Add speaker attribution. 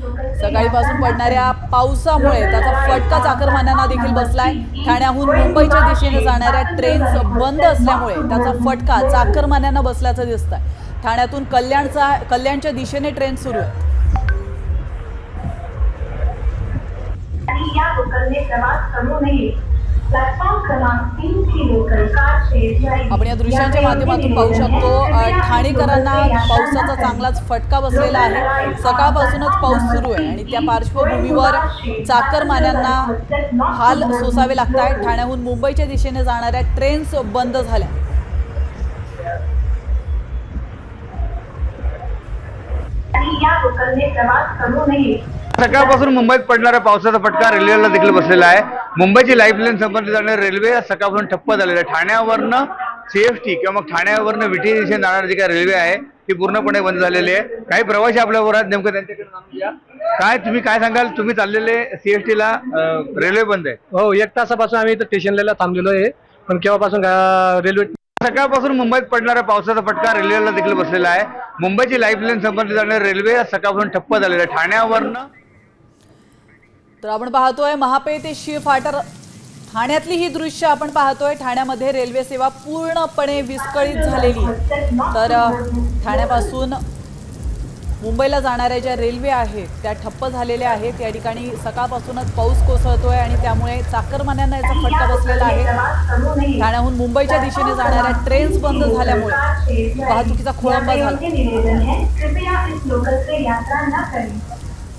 Speaker 1: सकाळीपासून पडणाऱ्या पावसामुळे त्याचा फटका चाकरमान्यांना देखील बसलाय. ठाण्याहून मुंबईच्या दिशेने जाणाऱ्या ट्रेन्स बंद असल्यामुळे त्याचा फटका चाकरमान्यांना बसल्याचं दिसत आहे ठाण्यातून कल्याणचा कल्याणच्या दिशेने ट्रेन सुरू आहे.
Speaker 2: प्रवास करू नये. प्लॅटफॉर्म क्रमांक तीन ची लोकल कार शेड
Speaker 1: आपण या दृश्यांच्या माध्यमातून पाहू शकतो ठाणेकरांना पावसाचा चांगलाच फटका बसलेला आहे. सकाळपासूनच पाऊस सुरू आहे आणि त्या पार्श्वभूमीवर चाकरमान्यांना हाल सोसावे लागत आहेत ठाण्याहून मुंबईच्या दिशेने जाणाऱ्या ट्रेन्स बंद झाल्या.
Speaker 2: या लोकांनी प्रवास करू नये.
Speaker 3: सकाळपासून मुंबईत पडणारा पावसाचा फटका रेल्वेला देखील बसलेला आहे. मुंबईची लाईफलाईन संबंधित जाणारी रेल्वे सकाळपासून ठप्प झालेली आहे ठाण्यावरनं सीएफटी किंवा मग ठाण्यावरनं विठी दिशेने जाणारी जी काय रेल्वे आहे ती पूर्णपणे बंद झालेली आहे. काही प्रवासी आपल्याबरोबर आहेत नेमकं त्यांच्याकडे जाणून काय तुम्ही काय सांगाल? तुम्ही चाललेले सीएफटी ला रेल्वे बंद आहे.
Speaker 4: हो एक तासापासून आम्ही इथं स्टेशनला थांबलेलो आहे. पण केव्हापासून रेल्वे
Speaker 3: सकाळपासून मुंबईत पडणारा पावसाचा फटका रेल्वेला देखील बसलेला आहे. मुंबईची लाईफलाईन संबंधित जाणारी रेल्वे सकाळपासून ठप्प झालेली आहे ठाण्यावरनं
Speaker 1: तर आपण पाहतोय महापे ते शिवफाटर ठाण्यातली ही दृश्य आपण पाहतोय. ठाण्यामध्ये रेल्वे सेवा पूर्णपणे विस्कळीत झालेली तर ठाण्यापासून मुंबईला जाणाऱ्या ज्या रेल्वे आहेत त्या ठप्प झालेल्या आहेत. या ठिकाणी सकाळपासूनच पाऊस कोसळतोय आणि त्यामुळे चाकरमान्यांना याचा फटका बसलेला आहे. ठाण्याहून मुंबईच्या दिशेने जाणाऱ्या ट्रेन्स बंद झाल्यामुळे वाहतुकीचा खोळंबा झाला.